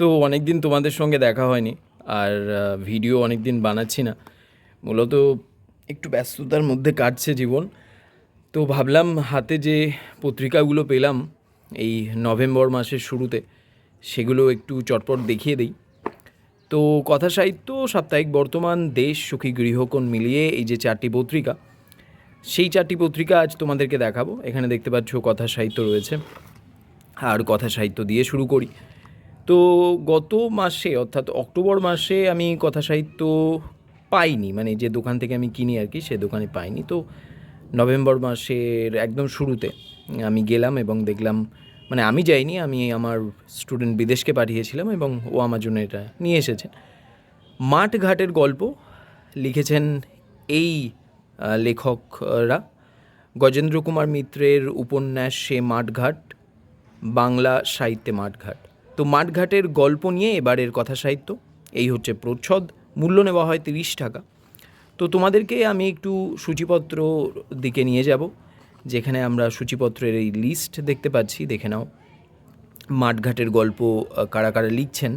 তো অনেক দিন তোমাদের সঙ্গে দেখা হয়নি আর ভিডিও অনেক দিন বানাচ্ছি না। মূলত একটু ব্যস্ততার মধ্যে কাটছে জীবন। তো ভাবলাম হাতে যে পত্রিকাগুলো পেলাম এই নভেম্বর মাসের শুরুতে, সেগুলো একটু চটপট দেখিয়ে দিই। তো কথা সাহিত্য, সাপ্তাহিক বর্তমান, দেশ, সুখী গৃহকোণ মিলিয়ে এই যে চারটি পত্রিকা, সেই চারটি পত্রিকা আজ তোমাদেরকে দেখাবো। এখানে দেখতে পাচ্ছ কথা সাহিত্য রয়েছে। আর কথা সাহিত্য দিয়ে শুরু করি। তো গত মাসে, অর্থাৎ অক্টোবর মাসে আমি কথা সাহিত্য পাইনি মানে যে দোকান থেকে আমি কিনি আর কি, সে দোকানে পাইনি। তো নভেম্বর মাসের একদম শুরুতে আমি গেলাম এবং দেখলাম মানে আমি যাইনি, আমি আমার স্টুডেন্ট বিদেশকে পাঠিয়েছিলাম এবং ও আমার জন্য এটা নিয়ে এসেছে। মাঠ ঘাটের গল্প লিখেছেন এই লেখকরা। গজেন্দ্র কুমার মিত্রের উপন্যাস সে মাঠঘাট, বাংলা সাহিত্যে মাঠঘাট। তো মাঠঘাটের গল্প নিয়ে এবারের কথা সাহিত্য। এই হচ্ছে প্রচ্ছদ, মূল্য নেওয়া হয় তিরিশ টাকা। তো তোমাদেরকে আমি একটু সূচিপত্র দিকে নিয়ে যাব, যেখানে আমরা সূচিপত্রের এই লিস্ট দেখতে পাচ্ছি। দেখে নাও, মাঠঘাটের গল্প কারা কারা লিখছেন,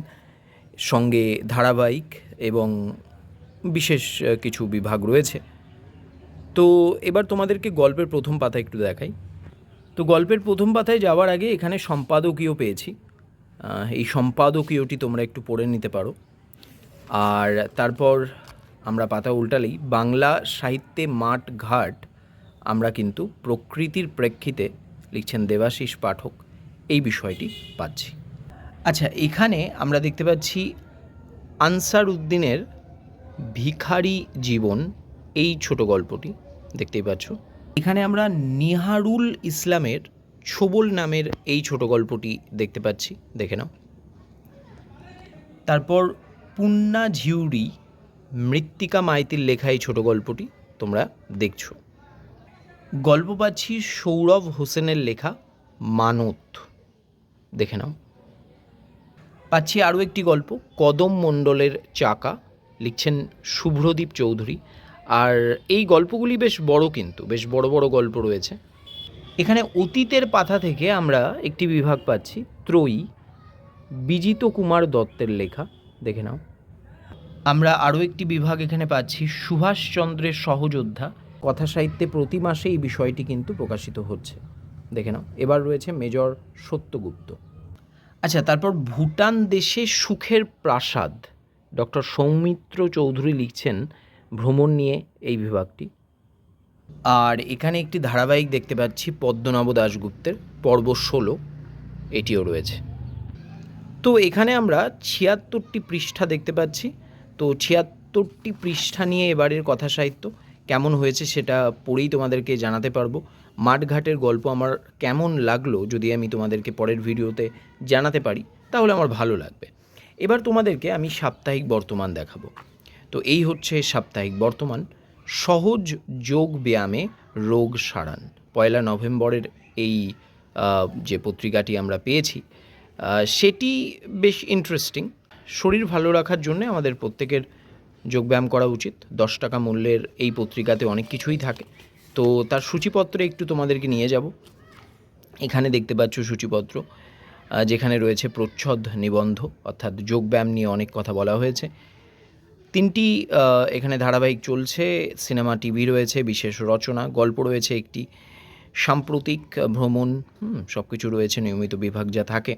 সঙ্গে ধারাবাহিক এবং বিশেষ কিছু বিভাগ রয়েছে। তো এবার তোমাদেরকে গল্পের প্রথম পাতা একটু দেখাই। তো গল্পের প্রথম পাতায় যাওয়ার আগে এখানে সম্পাদকীয় পেয়েছি। এই সম্পাদকীয়টি তোমরা একটু পড়ে নিতে পারো। আর তারপর আমরা পাতা উল্টালেই, বাংলা সাহিত্যে মাঠ ঘাট আমরা কিন্তু প্রকৃতির প্রেক্ষিতে লিখছেন দেবাশিস পাঠক, এই বিষয়টি পাচ্ছি। আচ্ছা এখানে আমরা দেখতে পাচ্ছি আনসার উদ্দিনের ভিখারি জীবন, এই ছোট গল্পটি দেখতেই পাচ্ছ। এখানে আমরা নিহারুল ইসলামের ছোবল নামের এই ছোট গল্পটি দেখতে পাচ্ছি। দেখে নাও। তারপর পুন্না ঝিউরি মৃত্তিকা মাইতির লেখা এই ছোট গল্পটি তোমরা দেখছ। গল্প পাচ্ছি সৌরভ হোসেনের লেখা মানত। দেখে নাও। পাচ্ছি আরও একটি গল্প, কদম মণ্ডলের চাকা, লিখছেন শুভ্রদীপ চৌধুরী। আর এই গল্পগুলি বেশ বড় কিন্তু, বেশ বড় বড় গল্প রয়েছে। এখানে অতীতের পাতা থেকে আমরা একটি বিভাগ পাচ্ছি, ত্রয়ী, বিজিত কুমার দত্তের লেখা। দেখে নাও। আমরা আরও একটি বিভাগ এখানে পাচ্ছি, সুভাষচন্দ্রের সহযোদ্ধা। কথা সাহিত্যে প্রতি মাসে এই বিষয়টি কিন্তু প্রকাশিত হচ্ছে। দেখে নাও, এবার রয়েছে মেজর সত্যগুপ্ত। আচ্ছা তারপর ভুটান দেশে সুখের প্রাসাদ। ডক্টর সৌমিত্র চৌধুরী লিখছেন, ভ্রমণ নিয়ে এই বিভাগটি। আর এখানে একটি ধারাবাহিক দেখতে পাচ্ছি পদ্মনাভ দাশগুপ্তের পর্ব ষোলো। এটিও রয়েছে। তো এখানে আমরা ছিয়াত্তরটি পৃষ্ঠা দেখতে পাচ্ছি। তো ছিয়াত্তরটি পৃষ্ঠা নিয়ে এবারের কথা সাহিত্য কেমন হয়েছে সেটা পড়েই তোমাদেরকে জানাতে পারব। মাঠঘাটের গল্প আমার কেমন লাগল যদি আমি তোমাদেরকে পরের ভিডিওতে জানাতে পারি, তাহলে আমার ভালো লাগবে। এবার তোমাদেরকে আমি সাপ্তাহিক বর্তমান দেখাবো। তো এই হচ্ছে সাপ্তাহিক বর্তমান। সহজ যোগ ব্যায়ামে রোগ সারান। পয়লা নভেম্বরের এই যে পত্রিকাটি আমরা পেয়েছি সেটি বেশ ইন্টারেস্টিং শরীর ভালো রাখার জন্য আমাদের প্রত্যেকের যোগব্যায়াম করা উচিত। দশ টাকা মূল্যের এই পত্রিকাতে অনেক কিছুই থাকে। তো তার সূচিপত্রে একটু তোমাদেরকে নিয়ে যাব। এখানে দেখতে পাচ্ছ সূচিপত্র যেখানে রয়েছে প্রচ্ছদ নিবন্ধ, অর্থাৎ যোগব্যায়াম নিয়ে অনেক কথা বলা হয়েছে। তিনটি এখানে ধারাবাহিক চলছে। সিনেমা, টিভি রয়েছে, বিশেষ রচনা, গল্প রয়েছে একটি, সাম্প্রতিক ভ্রমণ সব কিছু রয়েছে, নিয়মিত বিভাগ যা থাকে।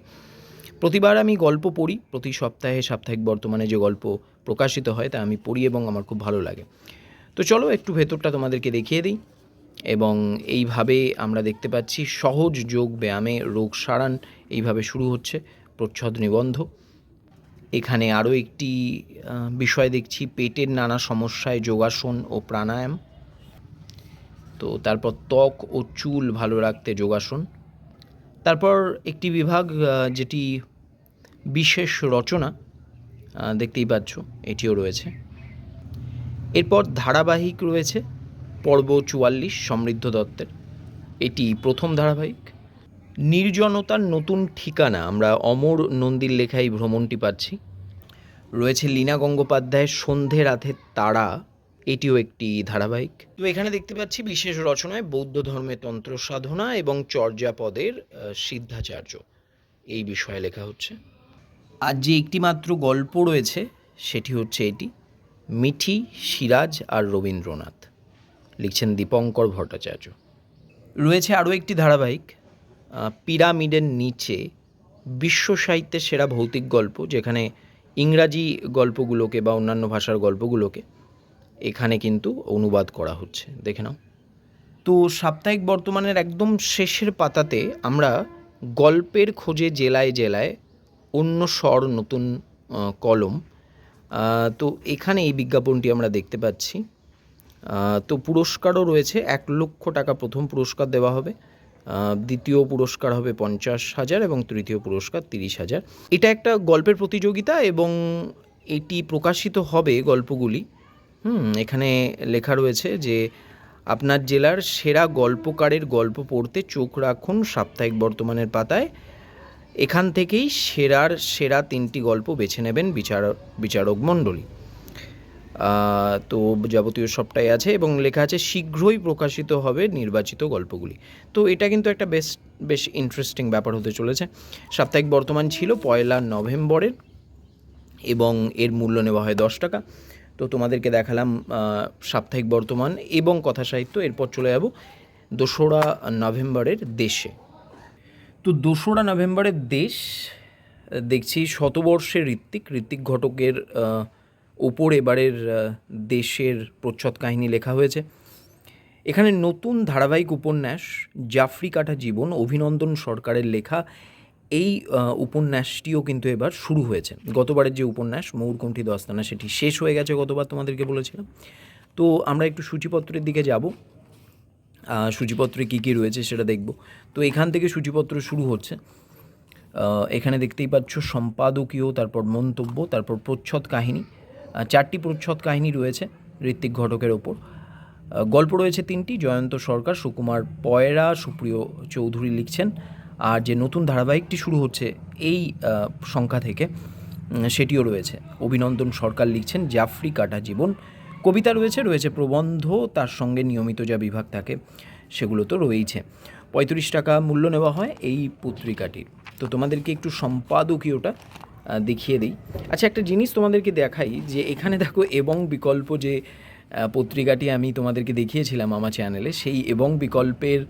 প্রতিবার আমি গল্প পড়ি, প্রতি সপ্তাহে সাপ্তাহিক বর্তমানে যে গল্প প্রকাশিত হয় তা আমি পড়ি এবং আমার খুব ভালো লাগে। তো চলো একটু ভেতরটা তোমাদেরকে দেখিয়ে দিই এবং এইভাবে আমরা দেখতে পাচ্ছি সহজ যোগ ব্যায়ামে রোগ সারান এইভাবে শুরু হচ্ছে। প্রচ্ছদ নিবন্ধ। এখানে আরও একটি বিষয় দেখছি, পেটের নানা সমস্যায় যোগাসন ও প্রাণায়াম। তো তারপর ত্বক ও চুল ভালো রাখতে যোগাসন। তারপর একটি বিভাগ যেটি বিশেষ রচনা দেখতেই পাচ্ছ, এটিও রয়েছে। এরপর ধারাবাহিক রয়েছে, পর্ব চুয়াল্লিশ, সমৃদ্ধ দত্তের। এটি প্রথম ধারাবাহিক। নির্জনতার নতুন ঠিকানা, আমরা অমর নন্দীর লেখা এই ভ্রমণটি পাচ্ছি। রয়েছে লীনা গঙ্গোপাধ্যায়ের সন্ধে রাতের তারা, এটিও একটি ধারাবাহিক। তো এখানে দেখতে পাচ্ছি বিশেষ রচনায় বৌদ্ধ ধর্মের তন্ত্র সাধনা এবং চর্যাপদের সিদ্ধাচার্য। এই বিষয়ে লেখা হচ্ছে আর যে একটি মাত্র গল্প রয়েছে, সেটি হচ্ছে এটি, মিঠি, সিরাজ আর রবীন্দ্রনাথ। লিখছেন দীপঙ্কর ভট্টাচার্য। রয়েছে আরও একটি ধারাবাহিক পিরামিডের নিচে বিশ্ব সাহিত্যের সেরা ভৌতিক গল্প, যেখানে ইংরাজি গল্পগুলোকে বা অন্যান্য ভাষার গল্পগুলোকে এখানে কিন্তু অনুবাদ করা হচ্ছে। দেখে নাও। তো সাপ্তাহিক বর্তমানের একদম শেষের পাতাতে আমরা গল্পের খোঁজে জেলায় জেলায় অন্য স্বর, নতুন কলম তো এখানে এই বিজ্ঞাপনটি আমরা দেখতে পাচ্ছি। তো পুরস্কারও রয়েছে, এক লক্ষ টাকা প্রথম পুরস্কার দেওয়া হবে। দ্বিতীয় পুরস্কার হবে পঞ্চাশ হাজার এবং তৃতীয় পুরস্কার তিরিশ হাজার। এটা একটা গল্পের প্রতিযোগিতা এবং এটি প্রকাশিত হবে গল্পগুলি। হুম, এখানে লেখা রয়েছে যে আপনার জেলার সেরা গল্পকারের গল্প পড়তে চোখ রাখুন সাপ্তাহিক বর্তমানের পাতায়। এখান থেকেই সেরার সেরা তিনটি গল্প বেছে নেবেন বিচার বিচারক মণ্ডলী। তো যাবতীয় সবটাই আছে এবং লেখা আছে, শীঘ্রই প্রকাশিত হবে নির্বাচিত গল্পগুলি। তো এটা কিন্তু একটা বেশ বেশ ইন্টারেস্টিং ব্যাপার হতে চলেছে। সাপ্তাহিক বর্তমান ছিল পয়লা নভেম্বরের এবং এর মূল্য নেওয়া হয় দশ টাকা। তো তোমাদেরকে দেখালাম সাপ্তাহিক বর্তমান এবং কথা সাহিত্য। এরপর চলে যাব দোসরা নভেম্বরের দেশে। তো দোসরা নভেম্বরের দেশ, দেখছি শতবর্ষের ঋত্বিক। ঋত্বিক ঘটকের ওপর এবারের দেশের প্রচ্ছদ কাহিনী লেখা হয়েছে। এখানে নতুন ধারাবাহিক উপন্যাস জাফরি কাটা জীবন, অভিনন্দন সরকারের লেখা, এই উপন্যাসটিও কিন্তু এবার শুরু হয়েছে। গতবারের যে উপন্যাস, ময়ূরকণ্ঠী দস্তানা, সেটি শেষ হয়ে গেছে গতবার তোমাদেরকে বলেছিলাম। তো আমরা একটু সূচিপত্রের দিকে যাব। সূচিপত্রে কী কী রয়েছে সেটা দেখব। তো এখান থেকে সূচিপত্র শুরু হচ্ছে। এখানে দেখতেই পাচ্ছ, সম্পাদকীয়, তারপর মন্তব্য, তারপর প্রচ্ছদ কাহিনী। চারটি প্রচ্ছদ কাহিনী রয়েছে ঋত্বিক ঘটকের ওপর। গল্প রয়েছে তিনটি, জয়ন্ত সরকার, সুকুমার পয়রা, সুপ্রিয় চৌধুরী লিখছেন। আর যে নতুন ধারাবাহিকটি শুরু হচ্ছে এই সংখ্যা থেকে সেটিও রয়েছে। অভিনন্দন সরকার লিখছেন, জাফরি কাটা জীবন। কবিতা রয়েছে রয়েছে প্রবন্ধ, তার সঙ্গে নিয়মিত যা বিভাগ থাকে, সেগুলো তো রয়েইছে। পঁয়ত্রিশ টাকা মূল্য নেওয়া হয় এই পত্রিকাটির। তো তোমাদেরকে একটু সম্পাদকীয়টা দেখিয়ে দিই। আচ্ছা একটা জিনিস তোমাদেরকে দেখাই যে এখানে দেখো এবং বিকল্প যে পত্রিকাটি আমি তোমাদেরকে দেখিয়েছিলাম আমার চ্যানেলে, সেই এবং বিকল্পের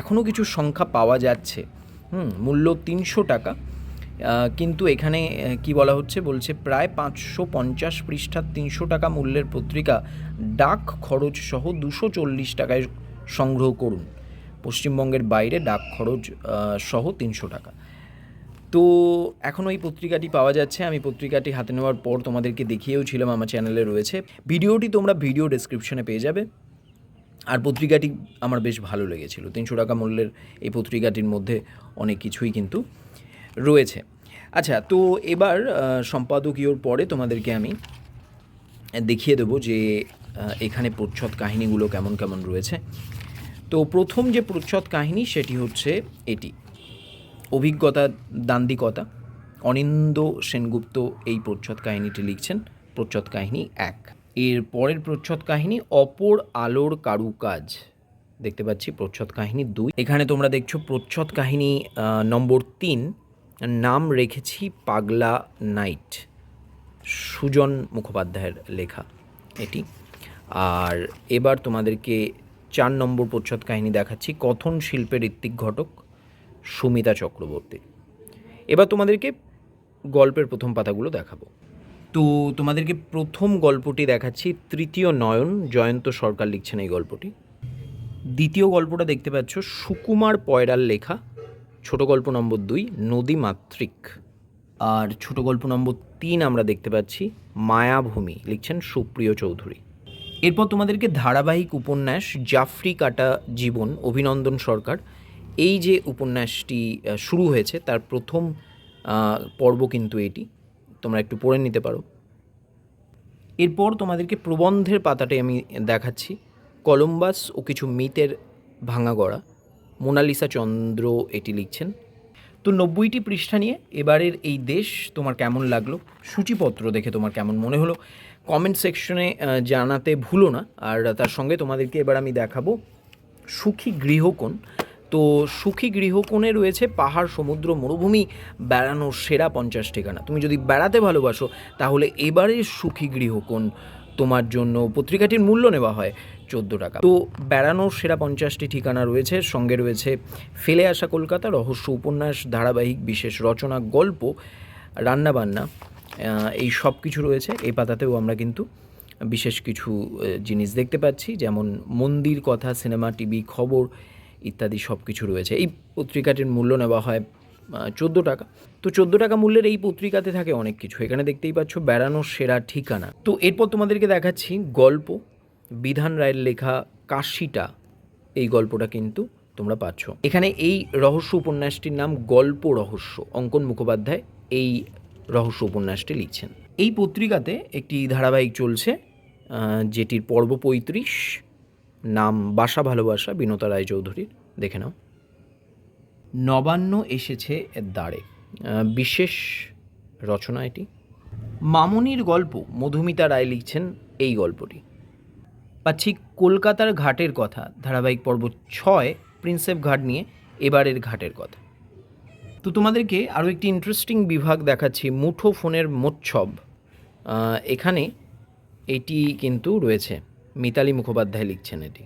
এখনও কিছু সংখ্যা পাওয়া যাচ্ছে। হুম, মূল্য তিনশো টাকা। কিন্তু এখানে কি বলা হচ্ছে? বলছে প্রায় পাঁচশো পঞ্চাশ পৃষ্ঠার তিনশো টাকা মূল্যের পত্রিকা, ডাক খরচ সহ দুশো চল্লিশ টাকায় সংগ্রহ করুন। পশ্চিমবঙ্গের বাইরে ডাক খরচ সহ তিনশো টাকা। তো এখনও ওই পত্রিকাটি পাওয়া যাচ্ছে। আমি পত্রিকাটি হাতে নেওয়ার পর তোমাদেরকে দেখিয়েও ছিলাম, আমার চ্যানেলে রয়েছে। ভিডিওটি তোমরা ভিডিও ডেসক্রিপশনে পেয়ে যাবে। আর পত্রিকাটি আমার বেশ ভালো লেগেছিল। তিনশো টাকা মূল্যের এই পত্রিকাটির মধ্যে অনেক কিছুই কিন্তু রয়েছে। আচ্ছা তো এবার সম্পাদকীয়র পরে তোমাদেরকে আমি দেখিয়ে দেবো যে এখানে প্রচ্ছদ কাহিনীগুলো কেমন কেমন রয়েছে। তো প্রথম যে প্রচ্ছদ কাহিনী, সেটি হচ্ছে এটি। অভিজ্ঞতা দান্দিকতা অনিন্দ সেনগুপ্ত এই প্রচ্ছদ কাহিনীটি লিখছেন প্রচ্ছদ কাহিনী এক। এর পরের প্রচ্ছদ কাহিনী অপর আলোর কারুকাজ। দেখতে পাচ্ছি প্রচ্ছদ কাহিনী দুই। এখানে তোমরা দেখছ প্রচ্ছদ কাহিনী নম্বর তিন, নাম রেখেছি পাগলা নাইট। সুজন মুখোপাধ্যায়ের লেখা এটি। আর এবার তোমাদেরকে চার নম্বর প্রচ্ছদ কাহিনী দেখাচ্ছি। কথন শিল্পের ঋত্বিক ঘটক সুমিতা চক্রবর্তী। এবার তোমাদেরকে গল্পের প্রথম পাতাগুলো দেখাবো। তো তোমাদেরকে প্রথম গল্পটি দেখাচ্ছি, তৃতীয় নয়ন, জয়ন্ত সরকার লিখছেন এই গল্পটি। দ্বিতীয় গল্পটা দেখতে পাচ্ছ, সুকুমার পয়রার লেখা, ছোট গল্প নম্বর দুই, নদী মাতৃক। আর ছোট গল্প নম্বর তিন আমরা দেখতে পাচ্ছি, মায়াভূমি, লিখছেন সুপ্রিয় চৌধুরী। এরপর তোমাদেরকে ধারাবাহিক উপন্যাস জাফরি কাটা জীবন, অভিনন্দন সরকার এই যে উপন্যাসটি শুরু হয়েছে, তার প্রথম পর্ব কিন্তু এটি। তোমরা একটু পড়ে নিতে পারো। এরপর তোমাদেরকে প্রবন্ধের পাতাটি আমি দেখাচ্ছি। কলম্বাস ও কিছু মিতের ভাঙা গড়া। মোনালিসা চন্দ্র এটি লিখছেন। তো নব্বইটি পৃষ্ঠা নিয়ে এবারের এই দেশ তোমার কেমন লাগল? সূচিপত্র দেখে তোমার কেমন মনে হলো? কমেন্ট সেকশনে জানাতে ভুলো না। আর তার সঙ্গে তোমাদেরকে এবার আমি দেখাবো সুখী গৃহকোণ। তো সুখী গৃহকোণে রয়েছে পাহাড়, সমুদ্র, মরুভূমি, বেড়ানোর সেরা পঞ্চাশ ঠিকানা। তুমি যদি বেড়াতে ভালোবাসো, তাহলে এবারে সুখী গৃহকোণ তোমার জন্য পত্রিকাটির মূল্য নেওয়া হয় চোদ্দ টাকা। তো বেড়ানোর সেরা পঞ্চাশটি ঠিকানা রয়েছে, সঙ্গে রয়েছে ফেলে আসা কলকাতা, রহস্য উপন্যাস, ধারাবাহিক বিশেষ রচনা, গল্প, রান্নাবান্না এই সব কিছু রয়েছে। এই পাতাতেও আমরা কিন্তু বিশেষ কিছু জিনিস দেখতে পাচ্ছি, যেমন মন্দির কথা, সিনেমা, টিভি, খবর ইত্যাদি সব কিছু রয়েছে। এই পত্রিকাটির মূল্য নেওয়া হয় চোদ্দ টাকা। তো চোদ্দ টাকা মূল্যের এই পত্রিকাতে থাকে অনেক কিছু। এখানে দেখতেই পাচ্ছ বেড়ানোর সেরা ঠিকানা। তো এরপর তোমাদেরকে দেখাচ্ছি গল্প, বিধান রায়ের লেখা কাশিটা। এই গল্পটা কিন্তু তোমরা পাচ্ছ। এখানে এই রহস্য উপন্যাসটির নাম গল্প রহস্য। অঙ্কন মুখোপাধ্যায় এই রহস্য উপন্যাসটি লিখছেন। এই পত্রিকাতে একটি ধারাবাহিক চলছে যেটির পর্ব পঁয়ত্রিশ। নাম বাসা ভালোবাসা বিনতা রায়চৌধুরীর দেখে নাও। নবান্ন এসেছে এর দ্বারে। বিশেষ রচনা এটি। মামনির গল্প মধুমিতা রায় লিখছেন এই গল্পটি। পাচ্ছি কলকাতার ঘাটের কথা ধারাবাহিক পর্ব ছয় প্রিন্সেপ ঘাট নিয়ে এবারের ঘাটের কথা। তো তোমাদেরকে আরও একটি ইন্টারেস্টিং বিভাগ দেখাচ্ছি মুঠো ফোনের মোচ্ছব এখানে এটি কিন্তু রয়েছে। মিতালি মুখোপাধ্যায় লিখছেন এটি।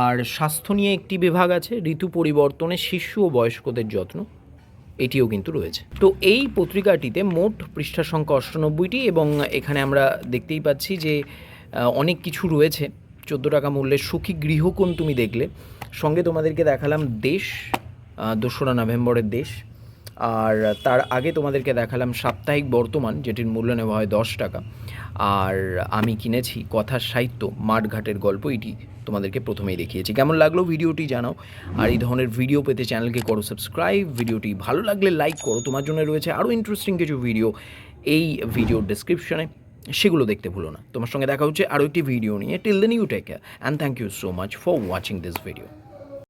আর স্বাস্থ্য নিয়ে একটি বিভাগ আছে, ঋতু পরিবর্তনে শিশু ও বয়স্কদের যত্ন। এটিও কিন্তু রয়েছে। তো এই পত্রিকাটিতে মোট পৃষ্ঠা সংখ্যা অষ্টানব্বইটি এবং এখানে আমরা দেখতেই পাচ্ছি যে অনেক কিছু রয়েছে। চোদ্দ টাকা মূল্যের সুখী গৃহকোণ তুমি দেখলে। সঙ্গে তোমাদেরকে দেখালাম দেশ দোসরা নভেম্বরের দেশ। আর তার আগে তোমাদেরকে দেখালাম সাপ্তাহিক বর্তমান, যেটির মূল্য নেওয়া হয় দশ টাকা। আর আমি কিনেছি কথার সাহিত্য, মাঠঘাটের গল্প, এটি তোমাদেরকে প্রথমেই দেখিয়েছি। কেমন লাগল ভিডিওটি জানাও। আর এই ধরনের ভিডিও পেতে চ্যানেলকে করো সাবস্ক্রাইব। ভিডিওটি ভালো লাগলে লাইক করো। তোমার জন্য রয়েছে আরও ইন্টারেস্টিং কিছু ভিডিও এই ভিডিওর ডেসক্রিপশনে সেগুলো দেখতে ভুলো না। তোমার সঙ্গে দেখা হচ্ছে আরও একটি ভিডিও নিয়ে। Till then you take care and thank you so much for watching this video